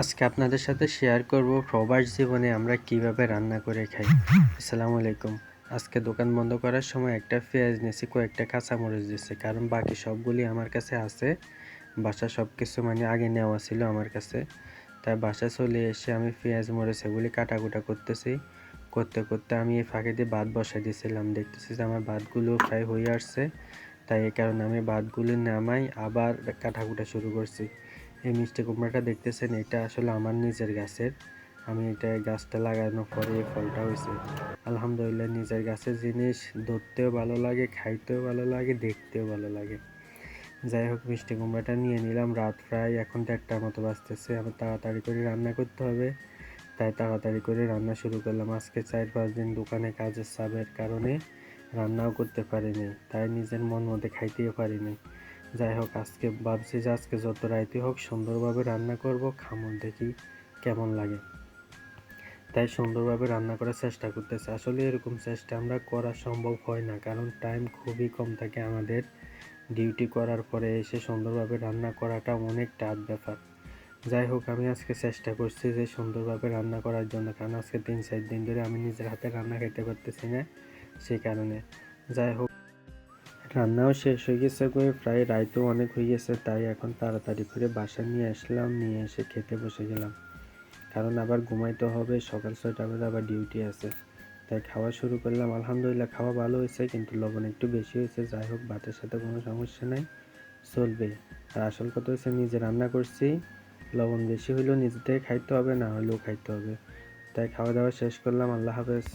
আজকে আপনাদের সাথে শেয়ার করব প্রবাস জীবনে আমরা কীভাবে রান্না করে খাই। আসসালামু আলাইকুম। আজকে দোকান বন্ধ করার সময় একটা পেঁয়াজ নিয়েছি, কয়েকটা কাঁচামরিচ দিয়েছি, কারণ বাকি সবগুলি আমার কাছে আছে। বাসা সব কিছু মানে আগে নেওয়া ছিল আমার কাছে। তাই বাসা চলে এসে আমি পেঁয়াজ, মরিচ এগুলি কাটাকুটা করতেছি। করতে করতে আমি এই ফাঁকে দিয়ে ভাত বসাই দিয়েছিলাম। দেখতেছি যে আমার ভাতগুলো প্রায় হয়ে আসছে। তাই এই কারণে আমি ভাতগুলি নামাই, আবার কাটাকুটা শুরু করছি। এই মিষ্টি কুমড়াটা দেখতেছেন, এটা আসলে আমার নিজের গাছের। আমি এটা গাছটা লাগানোর পরে এই ফলটা হয়েছে। আলহামদুলিল্লাহ নিজের গাছের জিনিস, ধরতেও ভালো লাগে, খাইতেও ভালো লাগে, দেখতেও ভালো লাগে। যাই হোক, মিষ্টি কুমড়াটা নিয়ে নিলাম, রাত প্রায় এখন দেড়টার মতো বাজতেছে আবার তাড়াতাড়ি করে রান্না করতে হবে। তাই তাড়াতাড়ি করে রান্না শুরু করলাম। আজকে চার পাঁচ দিন দোকানে কাজের চাপের কারণে রান্নাও করতে পারিনি, তাই নিজের মন মতো খাইতেও পারিনি। যাই হোক, আজকে ভাবছি যে আজকে যত রাইতে হোক সুন্দরভাবে রান্না করব খামন দেখি কেমন লাগে। তাই সুন্দরভাবে রান্না করার চেষ্টা করতেছে। আসলে এরকম চেষ্টা আমরা করা সম্ভব হয় না, কারণ টাইম খুবই কম থাকে আমাদের। ডিউটি করার পরে এসে সুন্দরভাবে রান্না করাটা অনেক টাফ ব্যাপার। যাই হোক, আমি আজকে চেষ্টা করছি যে সুন্দরভাবে রান্না করার জন্য, কারণ আজকে তিন চার দিন ধরে আমি নিজের হাতে রান্না খেতে পারতেছি না সেই কারণে। যাই হোক। রান্নাও শেষ হয়ে গেছে করে প্রায় রাইতেও অনেক হয়ে গেছে, তাই এখন তাড়াতাড়ি করে বাসা নিয়ে আসলাম, নিয়ে এসে খেতে বসে গেলাম। কারণ আবার ঘুমাইতে হবে, সকাল ছয়টা বাজে আবার ডিউটি আছে। তাই খাওয়া শুরু করলাম, আলহামদুলিল্লাহ খাওয়া ভালো হয়েছে, কিন্তু লবণ একটু বেশি হয়েছে, যাই হোক, ভাতের সাথে কোনো সমস্যা নাই, চলবে। আর আসল কথা হচ্ছে নিজে রান্না করছি, লবণ বেশি হইলেও নিজে থেকে খাইতে হবে, না হলেও খাইতে হবে। তাই খাওয়া দাওয়া শেষ করলাম, আল্লাহ হাফেজ।